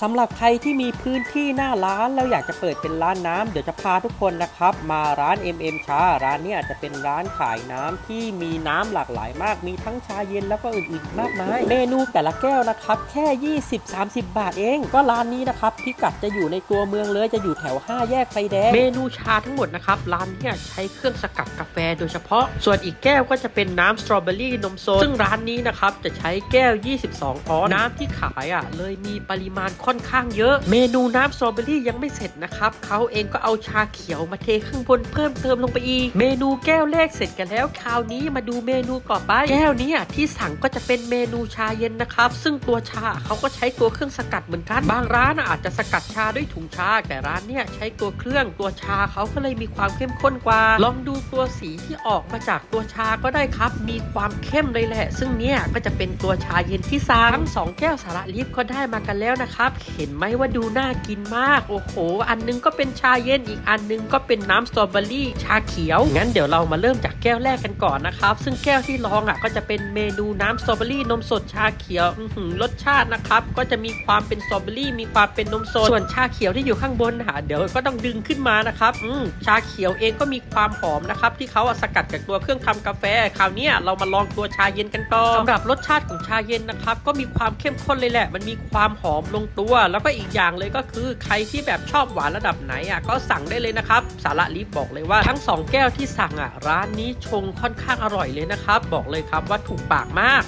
สำหรับใครที่มีพื้นที่หน้าร้านแล้วอยากจะเปิดเป็นร้านน้ำเดี๋ยวจะพาทุกคนนะครับ มาร้าน MM ชา ร้านนี้อาจจะเป็นร้านขายน้ำที่มีน้ำหลากหลายมาก มีทั้งชาเย็นแล้วก็อื่นๆมากมาย เมนูแต่ละแก้วนะครับ แค่ 20-30 บาทเอง ก็ร้านนี้นะครับพิกัดจะอยู่ในตัวเมืองเลยจะอยู่แถว 5 แยกไฟแดง เมนูชาทั้งหมดนะครับร้านเนี้ใช้เครื่องสกัดกาแฟโดยเฉพาะ ส่วนอีกแก้วก็จะเป็นน้ำสตรอเบอรี่นมสดซึ่งร้านนี้นะครับจะใช้แก้ว 22ออนซ์น้ำที่ขายอะเลยมีปริมาณค่อนข้างเยอะ เมนูน้ำสตรอเบอรี่ยังไม่เสร็จนะครับ เขาเองก็เอาชาเขียวมาเทข้างบนเพิ่มเติมลงไปอีก เมนูแก้วแรกเสร็จกันแล้ว คราวนี้มาดูเมนูต่อไป แก้วนี้อะที่สั่งก็จะเป็นเมนูชาเย็นนะครับ ซึ่งตัวชาเขาก็ใช้ตัวเครื่องสกัดเหมือนกัน บางร้านอาจจะสกัดชาด้วยถุงชา แต่ร้านเนี่ยใช้ตัวเครื่องตัวชาเขาก็เลยมีความเข้มข้นกว่า ลองดูตัวสีที่ออกมาจากตัวชาก็ได้ครับ มีความเข้มเลยแหละ ซึ่งเนี่ยก็จะเป็นตัวชาเย็นที่สามทั้งสองแก้วสาระลิฟก็ได้มากันแล้วนะครับเห็นไหมว่าดูน่ากินมาก โอ้โห อันนึงก็เป็นชาเย็นอีกอันนึงก็เป็นน้ำสตรอเบอรี่ชาเขียว งั้นเดี๋ยวเรามาเริ่มจากแก้วแรกกันก่อนนะครับ ซึ่งแก้วที่ลองอะก็จะเป็นเมนูน้ำสตรอเบอรี่นมสดชาเขียวรสชาตินะครับก็จะมีความเป็นสตรอเบอรี่มีความเป็นนมสดส่วนชาเขียวที่อยู่ข้างบนอะเดี๋ยวก็ต้องดึงขึ้นมานะครับอืมชาเขียวเองก็มีความหอมนะครับที่เขาสกัดจากตัวเครื่องทำกาแฟคราวนี้เรามาลองตัวชาเย็นกันก่อนสำหรับรสชาติของชาเย็นนะครับก็มีความเข้มข้นเลยแหละ มันมีความหอมลงตัวแล้วก็อีกอย่างเลยก็คือใครที่แบบชอบหวานระดับไหนอะก็สั่งได้เลยนะครับ สาระลิฟบอกเลยว่าทั้งสองแก้วที่สั่งอะร้านนี้ชงค่อนข้างอร่อยเลยนะครับ บอกเลยครับว่าถูกปากมาก